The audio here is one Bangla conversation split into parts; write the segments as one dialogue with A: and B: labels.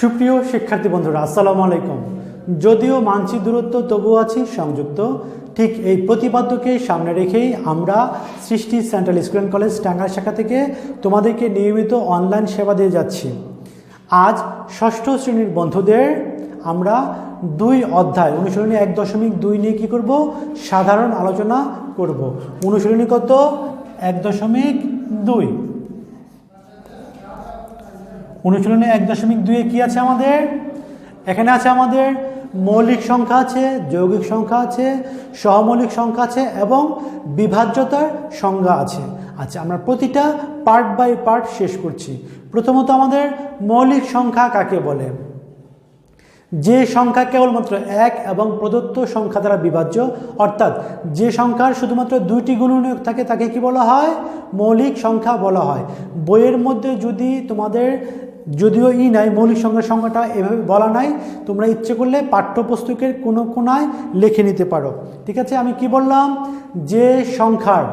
A: সুপ্রিয় শিক্ষার্থী বন্ধুরা, আসসালামু আলাইকুম। যদিও মানসি দূরত্ব তবুও আছি, সংযুক্ত। ঠিক এই প্রতিপাদ্যকে সামনে রেখেই আমরা সৃষ্টি সেন্ট্রাল স্কুল কলেজ টাঙ্গাইল শাখা থেকে তোমাদেরকে নিয়মিত অনলাইন সেবা দিয়ে যাচ্ছি। আজ ষষ্ঠ শ্রেণির বন্ধুদের আমরা দুই অধ্যায়, অনুশীলনী এক দশমিক দুই নিয়ে কী করব? সাধারণ আলোচনা করব। অনুশীলনী কত? এক দশমিক দুই। অনুশীলনে এক দশমিক দুয়ে কী আছে আমাদের? এখানে আছে আমাদের মৌলিক সংখ্যা আছে, যৌগিক সংখ্যা আছে, সহমৌলিক সংখ্যা আছে এবং বিভাজ্যতার সংজ্ঞা আছে। আচ্ছা আমরা প্রতিটা পার্ট বাই পার্ট শেষ করছি। প্রথমত আমাদের মৌলিক সংখ্যা কাকে বলে? যে সংখ্যা কেবলমাত্র এক এবং প্রদত্ত সংখ্যা দ্বারা বিভাজ্য, অর্থাৎ যে সংখ্যার শুধুমাত্র দুইটি গুণনীয়ক থাকে তাকে কি বলা হয়? মৌলিক সংখ্যা বলা হয়। বইয়ের মধ্যে যদি তোমাদের যদিও ই নাই, মৌলিক সংখ্যার সংখ্যাটা এভাবে বলা নাই, তোমরা ইচ্ছে করলে পাঠ্যপুস্তকের কোনো কোনায় লিখে নিতে পারো। ঠিক আছে, আমি কি বললাম? যে সংখ্যার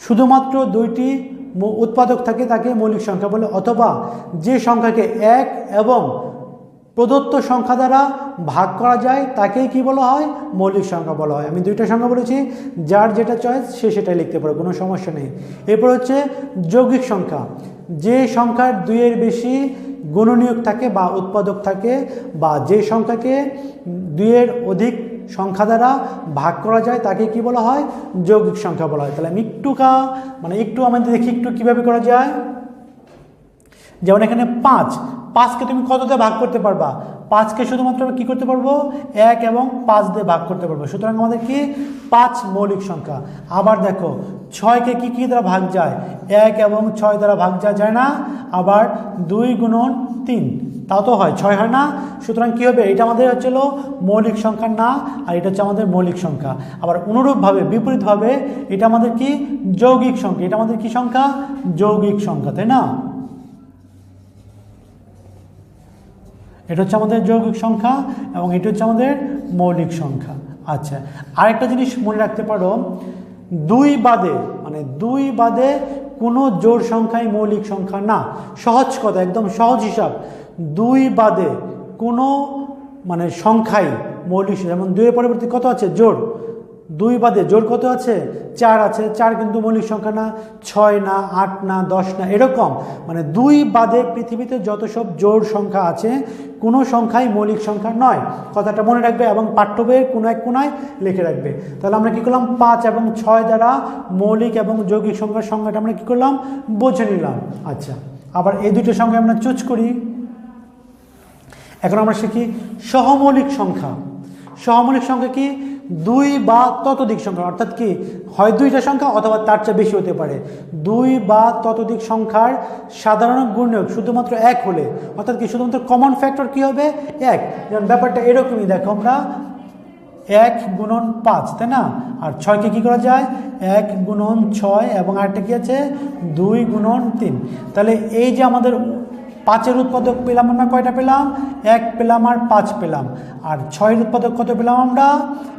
A: শুধুমাত্র দুইটি উৎপাদক থাকে তাকে মৌলিক সংখ্যা বলে, অথবা যে সংখ্যাকে এক এবং প্রদত্ত সংখ্যা দ্বারা ভাগ করা যায়, তাকেই কি বলা হয়? মৌলিক সংখ্যা বলা হয়। আমি দুইটা সংখ্যা বলেছি, যার যেটা চয়েস সে সেটাই লিখতে পারে, কোনো সমস্যা নেই। এরপর হচ্ছে যৌগিক সংখ্যা। যে সংখ্যার দুইয়ের বেশি গুণনীয়ক থাকে বা উৎপাদক থাকে বা যে সংখ্যাকে দুইয়ের অধিক সংখ্যা দ্বারা ভাগ করা যায়, তাকে কি বলা হয়? যৌগিক সংখ্যা বলা হয়। তাহলে আমি একটু কা মানে একটু আমাদের দেখি একটু কীভাবে করা যায়। যেমন এখানে পাঁচ পাঁচকে তুমি কততে ভাগ করতে পারবা? পাঁচকে শুধুমাত্র আমরা কী করতে পারব? এক এবং পাঁচ দিয়ে ভাগ করতে পারব। সুতরাং আমাদের কি? পাঁচ মৌলিক সংখ্যা। আবার দেখো, ছয়কে কি, কী দ্বারা ভাগ যায়? এক এবং ছয় দ্বারা ভাগ যায় যায় না, আবার দুই গুণন তিন। তাও তো হয়, ছয় হয় না। সুতরাং কী হবে? এটা আমাদের হচ্ছিল মৌলিক সংখ্যা না, আর এটা হচ্ছে আমাদের মৌলিক সংখ্যা। আবার অনুরূপভাবে, বিপরীতভাবে, এটা আমাদের কি? যৌগিক সংখ্যা। এটা আমাদের কি সংখ্যা? যৌগিক সংখ্যা, তাই না? এটা হচ্ছে আমাদের যৌগিক সংখ্যা এবং এটা হচ্ছে আমাদের মৌলিক সংখ্যা। আচ্ছা আরেকটা জিনিস মনে রাখতে পারো, দুই বাদে মানে দুই বাদে কোনো জোর সংখ্যাই মৌলিক সংখ্যা না। সহজ কথা, একদম সহজ হিসাব। দুই বাদে কোনো মানে সংখ্যাই মৌলিক। যেমন দুইয়ের পরবর্তী কত আছে? জোড়। দুই বাদে জোর কত আছে? চার আছে। চার কিন্তু মৌলিক সংখ্যা না। ছয় না, আট না, দশ না, এরকম। মানে দুই বাদে পৃথিবীতে যত সব জোর সংখ্যা আছে, কোনো সংখ্যাই মৌলিক সংখ্যা নয়। কথাটা মনে রাখবে এবং পাঠ্য বইয়ের কোনো এক কোনায় লিখে রাখবে। তাহলে আমরা কী করলাম? পাঁচ এবং ছয় দ্বারা মৌলিক এবং যৌগিক সংখ্যার সংখ্যাটা আমরা কী করলাম? বুঝে নিলাম। আচ্ছা আবার এই দুটো সংখ্যা আমরা চুজ করি। এখন আমরা শিখি সহমৌলিক সংখ্যা। সহমৌলিক সংখ্যা কি? দুই বা ততোধিক সংখ্যা, অর্থাৎ কি হয় দুইটা সংখ্যা অথবা তার চেয়ে বেশি হতে পারে। দুই বা ততোধিক সংখ্যার সাধারণ গুণনীয়ক শুধুমাত্র এক হলে, অর্থাৎ কি শুধুমাত্র কমন ফ্যাক্টর কি হবে? এক। যেমন ব্যাপারটা এরকমই, দেখো আমরা এক গুণন পাঁচ, তাই না? আর ছয়কে কী করা যায়? এক গুণন ছয় এবং আরেকটা কী আছে? দুই গুণন তিন। তাহলে এই যে আমাদের পাঁচের উৎপাদক পেলাম আমরা, কয়টা পেলাম? এক পেলাম আর পাঁচ পেলাম। আর ছয়ের উৎপাদক কত পেলাম আমরা?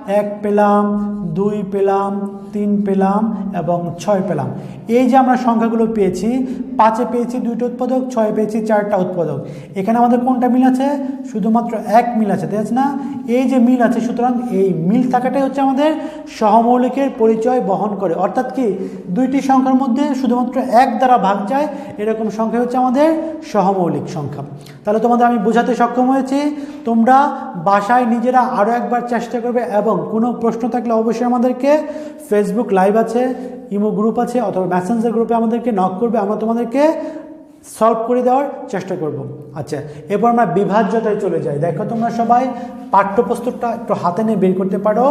A: এক পেলাম, দুই পেলাম, তিন পেলাম এবং ছয় পেলাম। এই যে আমরা সংখ্যাগুলো পেয়েছি, পাঁচে পেয়েছি দুইটা উৎপাদক, ছয়ে পেয়েছি চারটা উৎপাদক। এখানে আমাদের কোনটা মিল আছে? শুধুমাত্র এক মিল আছে আছে না? এই যে মিল আছে, সুতরাং এই মিল থাকাটাই হচ্ছে আমাদের সহমৌলিকের পরিচয় বহন করে। অর্থাৎ কি? দুইটি সংখ্যার মধ্যে শুধুমাত্র এক দ্বারা ভাগ যায়, এরকম সংখ্যা হচ্ছে আমাদের সহমৌলিক সংখ্যা। তাহলে তোমাদের আমি বোঝাতে সক্ষম হয়েছি, তোমরা বাসায় নিজেরা আরও একবার চেষ্টা করবে এবং কোনো প্রশ্ন থাকলে অবশ্যই আমাদেরকে ফেসবুক লাইভ আছে ইমো গ্রুপ আছে অথবা মেসেঞ্জার গ্রুপে আমাদেরকে নক করবে, আমরা তোমাদেরকে সলভ করে দেওয়ার চেষ্টা করব। আচ্ছা এরপর আমরা বিভাজ্যতায় চলে যাই। দেখো তোমরা সবাই পাঠ্যপুস্তকটা একটু হাতে নিয়ে বের করতে পারো।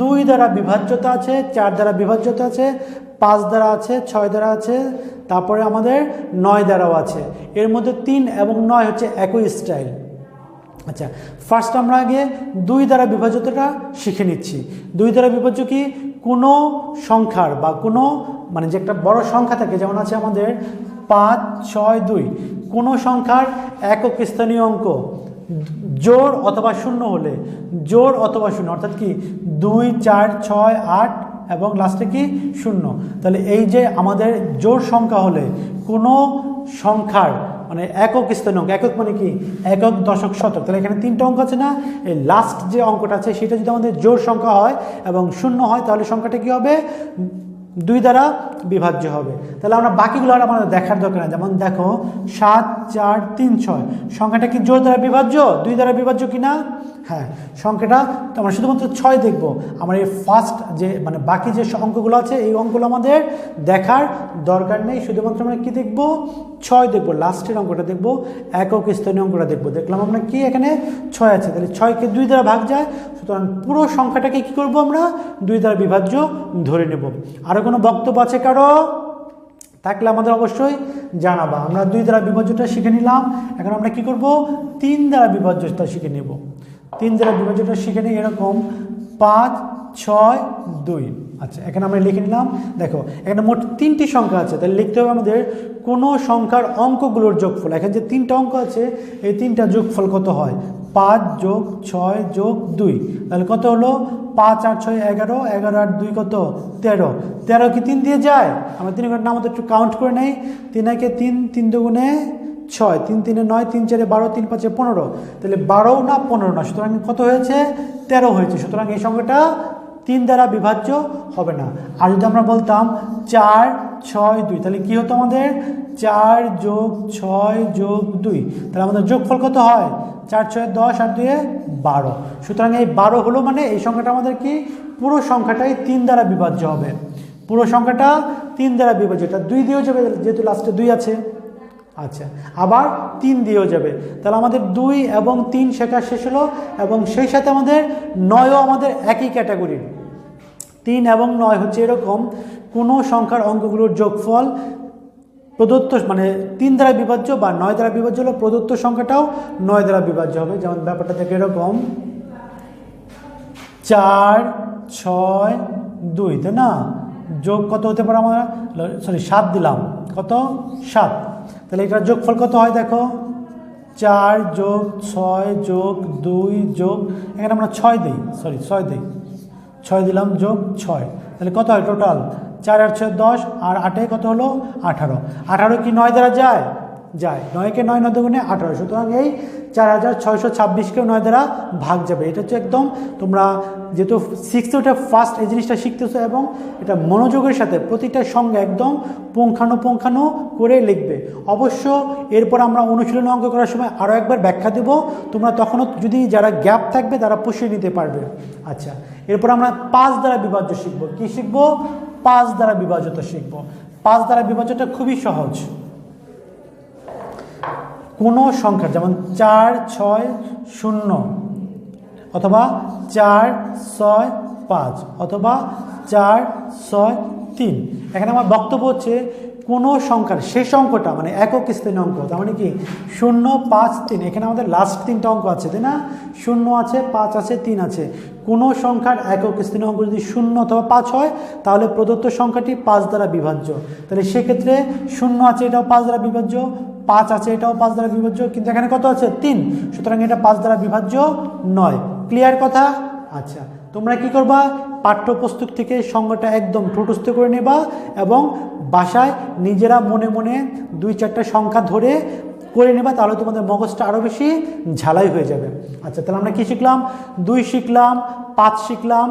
A: দুই দ্বারা বিভাজ্যতা আছে, চার দ্বারা বিভাজ্যতা আছে, পাঁচ দ্বারা আছে, ছয় দ্বারা আছে তারপরে আমাদের নয় দ্বারাও আছে। এর মধ্যে তিন এবং নয় হচ্ছে একই স্টাইল আচ্ছা ফার্স্ট আমরা আগে দুই দ্বারা বিভাজ্যতাটা শিখে নিচ্ছি। দুই দ্বারা বিভাজ্য কি? কোনো সংখ্যার বা কোনো মানে যে একটা বড় সংখ্যা থাকে, যেমন আছে আমাদের পাঁচ, ছয়, দুই। কোনো সংখ্যার একক স্থানীয় অঙ্ক জোর অথবা শূন্য হলে জোর অথবা শূন্য, অর্থাৎ কি? দুই, চার, ছয়, আট এবং লাস্টে কি? শূন্য। তাহলে এই যে আমাদের জোড় সংখ্যা হলে কোনো সংখ্যার মানে একক স্থানীয় অঙ্ক একক মানে কি? একক দশক শতক। তাহলে এখানে তিনটা অঙ্ক আছে না? এই লাস্ট যে অঙ্কটা আছে, সেটা যদি আমাদের জোর সংখ্যা হয় এবং শূন্য হয়, তাহলে সংখ্যাটা কি হবে? দুই দ্বারা বিভাজ্য হবে। তাহলে আমরা বাকিগুলো আর আমাদের দেখার দরকার নেই। যেমন দেখো, সাত, চার, তিন, ছয়। সংখ্যাটা কি জোর দ্বারা বিভাজ্য? দুই দ্বারা বিভাজ্য কি না হ্যাঁ সংখ্যাটা তো আমরা শুধুমাত্র ছয় দেখব। আমার এই ফার্স্ট যে মানে বাকি যে অঙ্কগুলো আছে, এই অঙ্কগুলো আমাদের দেখার দরকার নেই। শুধুমাত্র আমরা কি দেখব? ছয় দেখব। লাস্টের অঙ্কটা দেখব, একক স্থানীয় অঙ্কটা দেখব। দেখলাম আমরা কি এখানে ছয় আছে। তাহলে ছয়কে দুই দ্বারা ভাগ যায়, সুতরাং পুরো সংখ্যাটাকে কি করব আমরা? দুই দ্বারা বিভাজ্য ধরে নেব। আরও কোনো বক্তব্য আছে কারও? থাকলে আমাদের অবশ্যই জানাবা। আমরা দুই দ্বারা বিভাজ্যটা শিখে নিলাম। এখন আমরা কি করব? তিন দ্বারা বিভাজ্যটা শিখে নেব। তিন দ্বারা বিভাজ্যটা শিখে নিই এরকম। পাঁচ, ছয়, দুই। আচ্ছা এখানে আমরা লিখে নিলাম। দেখো, এখানে মোট তিনটি সংখ্যা আছে। তাহলে লিখতে হবে আমাদের কোনো সংখ্যার অঙ্কগুলোর যোগফল। এখানে যে তিনটা অঙ্ক আছে, এই তিনটা যোগফল কত হয়? পাঁচ যোগ ছয় যোগ দুই। তাহলে কত হলো? পাঁচ, আট, ছয়, এগারো। এগারো, আট, দুই কত? তেরো। তেরো কি তিন দিয়ে যায়? আমরা তিন ঘণ্টার মতো একটু কাউন্ট করে নেই। তিন একে তিন তিন দুগুণে ছয়, তিন, তিনে নয়, তিন, চারে বারো, তিন, পাঁচে পনেরো। তাহলে বারো না পনেরো না, সুতরাং কত হয়েছে? তেরো হয়েছে। সুতরাং এই সংখ্যাটা তিন দ্বারা বিভাজ্য হবে না। আর যদি আমরা বলতাম চার, ছয়, দুই, তাহলে কী হতো আমাদের? চার যোগ ছয় যোগ দুই। তাহলে আমাদের যোগফল কত হয়? চার, ছয়, দশ, আর দুয়ে বারো। সুতরাং এই বারো হলো মানে এই সংখ্যাটা আমাদের কি? পুরো সংখ্যাটাই তিন দ্বারা বিভাজ্য হবে। পুরো সংখ্যাটা তিন দ্বারা বিভাজ্য। এটা দুই দিয়েও যাবে, যেহেতু লাস্টে দুই আছে। আচ্ছা আবার তিন দিয়েও যাবে। তাহলে আমাদের দুই এবং তিন শেখা শেষ হলো এবং সেই সাথে আমাদের নয়ও আমাদের একই ক্যাটাগরির তিন এবং নয় হচ্ছে এরকম কোনো সংখ্যার অঙ্কগুলোর যোগফল প্রদত্ত মানে তিন দ্বারা বিভাজ্য বা নয় দ্বারা বিভাজ্য হলো প্রদত্ত সংখ্যাটাও নয় দ্বারা বিভাজ্য হবে। যেমন ব্যাপারটা থেকে এরকম। চার, ছয়, দুই, তাই না? যোগ কত হতে পারে আমরা? সরি, সাত দিলাম। কত? সাত। তাহলে এটার যোগফল কত হয় দেখো? চার যোগ ছয় যোগ দুই যোগ, এখানে আমরা ছয় দিই সরি ছয় দিই। ছয় দিলাম যোগ ছয়। তাহলে কত হয় টোটাল চার আর ছয় দশ, আর আটে কত হলো? আঠারো। আঠারো কি নয় দ্বারা যায়? যায়। নয়কে নয় নয় দুগুণে আঠারো। সুতরাং এই চার হাজার ছয়শো ছাব্বিশকেও নয় দ্বারা ভাগ যাবে। এটা হচ্ছে একদম তোমরা যেহেতু সিক্সথ ওটা ফার্স্ট এই জিনিসটা শিখতেছো এবং এটা মনোযোগের সাথে প্রতিটা সঙ্গে একদম পুঙ্খানুপুঙ্খানু করে লিখবে। অবশ্য এরপর আমরা অনুশীলন অঙ্ক করার সময় আরও একবার ব্যাখ্যা দেব। তোমরা তখনও যদি যারা গ্যাপ থাকবে তারা পুষিয়ে নিতে পারবে। আচ্ছা এরপর আমরা পাঁচ দ্বারা বিভাজ্য শিখব। কি শিখব? পাঁচ দ্বারা বিভাজ্যতা শিখব। পাঁচ দ্বারা বিভাজ্যটা খুবই সহজ। কোনো সংখ্যা যেমন চার, ছয়, শূন্য, অথবা চার, ছয়, পাঁচ, অথবা চার, ছয়, তিন। এখানে আমার বক্তব্য হচ্ছে কোনো সংখ্যার, শেষ অঙ্কটা মানে একক স্থানীয় অঙ্ক, তার মানে কি? শূন্য, পাঁচ, তিন। এখানে আমাদের লাস্ট তিনটা অঙ্ক আছে, তাই না? শূন্য আছে, পাঁচ আছে, তিন আছে। কোনো সংখ্যার একক স্থানীয় অঙ্ক যদি শূন্য অথবা পাঁচ হয়, তাহলে প্রদত্ত সংখ্যাটি পাঁচ দ্বারা বিভাজ্য। তাহলে সেক্ষেত্রে শূন্য আছে, এটাও পাঁচ দ্বারা বিভাজ্য। পাঁচ আছে, এটাও পাঁচ দ্বারা বিভাজ্য, কিন্তু এখানে কত আছে? তিন। সুতরাং এটা পাঁচ দ্বারা বিভাজ্য নয়। ক্লিয়ার কথা? আচ্ছা। তোমরা কি করবা? পাঠ্যপুস্তক থেকে সংজ্ঞাটা একদম ঠোঁটস্থ করে নেবা এবং বাসায় নিজেরা মনে মনে দুই চারটা সংখ্যা ধরে করে নেবা, তাহলে তোমাদের মগজটা আরও বেশি ঝালাই হয়ে যাবে। আচ্ছা তাহলে আমরা কি শিখলাম? দুই শিখলাম, পাঁচ শিখলাম,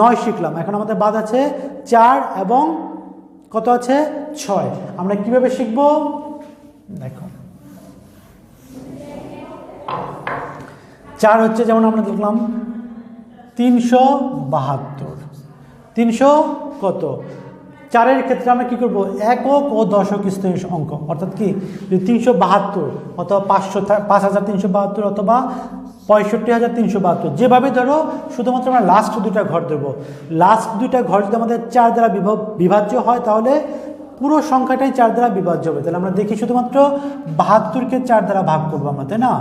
A: নয় শিখলাম। এখন আমাদের বাদ আছে চার এবং কত আছে? ছয়। আমরা কীভাবে শিখব? দেখো। চার হচ্ছে যেমন আমরা দেখলাম, তিনশো বাহাত্তর। তিনশো কত? চারের ক্ষেত্রে আমরা কী করব? একক ও দশক স্থানীয় অঙ্ক। অর্থাৎ কি? তিনশো বাহাত্তর অথবা পাঁচশো পাঁচ হাজার তিনশো বাহাত্তর অথবা পঁয়ষট্টি হাজার তিনশো বাহাত্তর। যেভাবে ধরো, শুধুমাত্র আমরা লাস্ট দুইটা ঘর দেবো লাস্ট দুইটা ঘর যদি আমাদের চার দ্বারা বিভা বিভাজ্য হয়, তাহলে পুরো সংখ্যাটাই চার দ্বারা বিভাজ্য হবে। তাহলে আমরা দেখি শুধুমাত্র বাহাত্তরকে চার দ্বারা ভাগ করব আমরা, তাই না?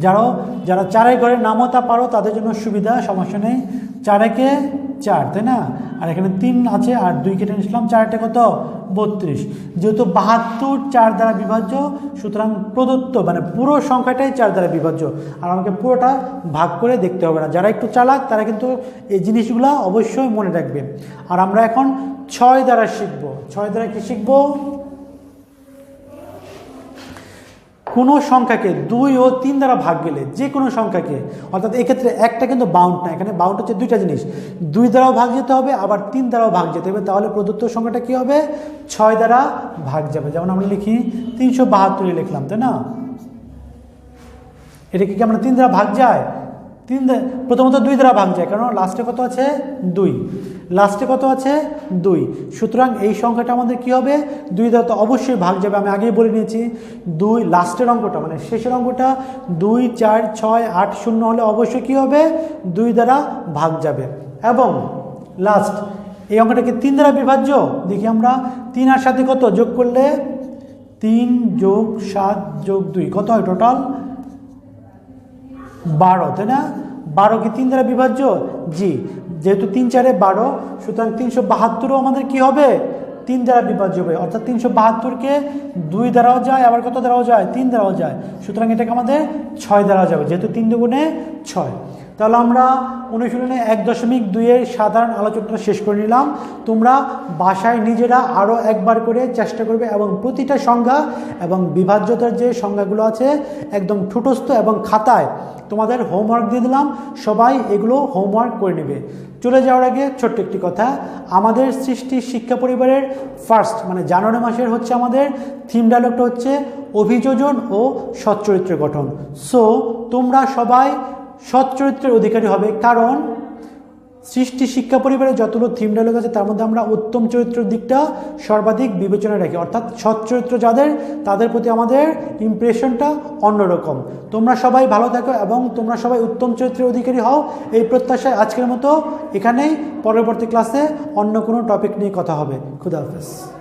A: যারা যারা চারের ঘরে নামতা পারো, তাদের জন্য সুবিধা, সমস্যা নেই। চারেকে চার, তাই না? আর এখানে তিন আছে, আর দুই কেটে নিয়েছিলাম, চারটে কত? বত্রিশ। যেহেতু বাহাত্তর চার দ্বারা বিভাজ্য, সুতরাং প্রদত্ত মানে পুরো সংখ্যাটাই চার দ্বারা বিভাজ্য। আর আমাকে পুরোটা ভাগ করে দেখতে হবে না। যারা একটু চালাক, তারা কিন্তু এই জিনিসগুলো অবশ্যই মনে রাখবে। আর আমরা এখন ছয় দ্বারা শিখব। ছয় দ্বারা কি শিখব? কোনো সংখ্যাকে দুই ও তিন দ্বারা ভাগ গেলে যে কোনো সংখ্যাকে, অর্থাৎ এক্ষেত্রে একটা কিন্তু বাউন্ড না, এখানে বাউন্ড হচ্ছে দুইটা জিনিস। দুই দ্বারাও ভাগ যেতে হবে, আবার তিন দ্বারাও ভাগ যেতে হবে, তাহলে প্রদত্ত সংখ্যাটা কী হবে? ছয় দ্বারা ভাগ যাবে। যেমন আমরা লিখি তিনশো বাহাত্তরই লিখলাম, তাই না? এটা কি আমরা তিন দ্বারা ভাগ যায়? তিন প্রথমত দুই দ্বারা ভাগ যায়, কারণ লাস্টে কত আছে? দুই। লাস্টে কত আছে? দুই। সুতরাং এই সংখ্যাটা আমাদের কি হবে? দুই দ্বারা তো অবশ্যই ভাগ যাবে, আমি আগেই বলে নিয়েছি। দুই লাস্টের অঙ্কটা মানে শেষের অঙ্কটা, দুই, চার, ছয়, আট, শূন্য হলে অবশ্যই কি হবে? দুই দ্বারা ভাগ যাবে। এবং লাস্ট এই অঙ্কটাকে তিন দ্বারা বিভাজ্য? দেখি আমরা, তিন আর সাথে কত? যোগ করলে তিন যোগ সাত যোগ দুই, কত হয় টোটাল বারো, তাই না? বারো কি তিন দ্বারা বিভাজ্য? জি। যেহেতু তিন চারে বারো, সুতরাং তিনশো বাহাত্তরও আমাদের কি হবে? তিন দ্বারা বিভাজ্য হবে। অর্থাৎ তিনশো বাহাত্তরকে দুই দ্বারাও যায়, আবার কত দ্বারাও যায়? তিন দ্বারাও যায়। সুতরাং এটাকে আমাদের ছয় দ্বারা যাবে, যেহেতু তিন দুগুণে ছয়। তাহলে আমরা অনুশীলনে এক দশমিক দুইয়ের সাধারণ আলোচনাটা শেষ করে নিলাম। তোমরা বাসায় নিজেরা আরও একবার করে চেষ্টা করবে এবং প্রতিটা সংজ্ঞা এবং বিভাজ্যতার যে সংজ্ঞাগুলো আছে একদম ঠুটস্থ এবং খাতায় তোমাদের হোমওয়ার্ক দিয়ে দিলাম। সবাই এগুলো হোমওয়ার্ক করে নেবে। চলে যাওয়ার আগে ছোট্ট একটি কথা। আমাদের সৃষ্টি শিক্ষা পরিবারের ফার্স্ট মানে জানুয়ারি মাসের হচ্ছে আমাদের থিম ডায়লগটা হচ্ছে অভিযোজন ও সচ্চরিত্রের গঠন। সো তোমরা সবাই সচ্চরিত্রের অধিকারী হবে। কারণ সৃষ্টি শিক্ষা পরিবারে যতগুলো থিম ডায়লগ আছে, তার মধ্যে আমরা উত্তম চরিত্রের দিকটা সর্বাধিক বিবেচনায় রাখি। অর্থাৎ সৎ চরিত্র যাদের, তাদের প্রতি আমাদের ইমপ্রেশনটা অন্যরকম। তোমরা সবাই ভালো থাকো এবং তোমরা সবাই উত্তম চরিত্রের অধিকারী হও। এই প্রত্যাশায় আজকের মতো এখানেই। পরবর্তী ক্লাসে অন্য কোনো টপিক নিয়ে কথা হবে। খুদা হাফেজ।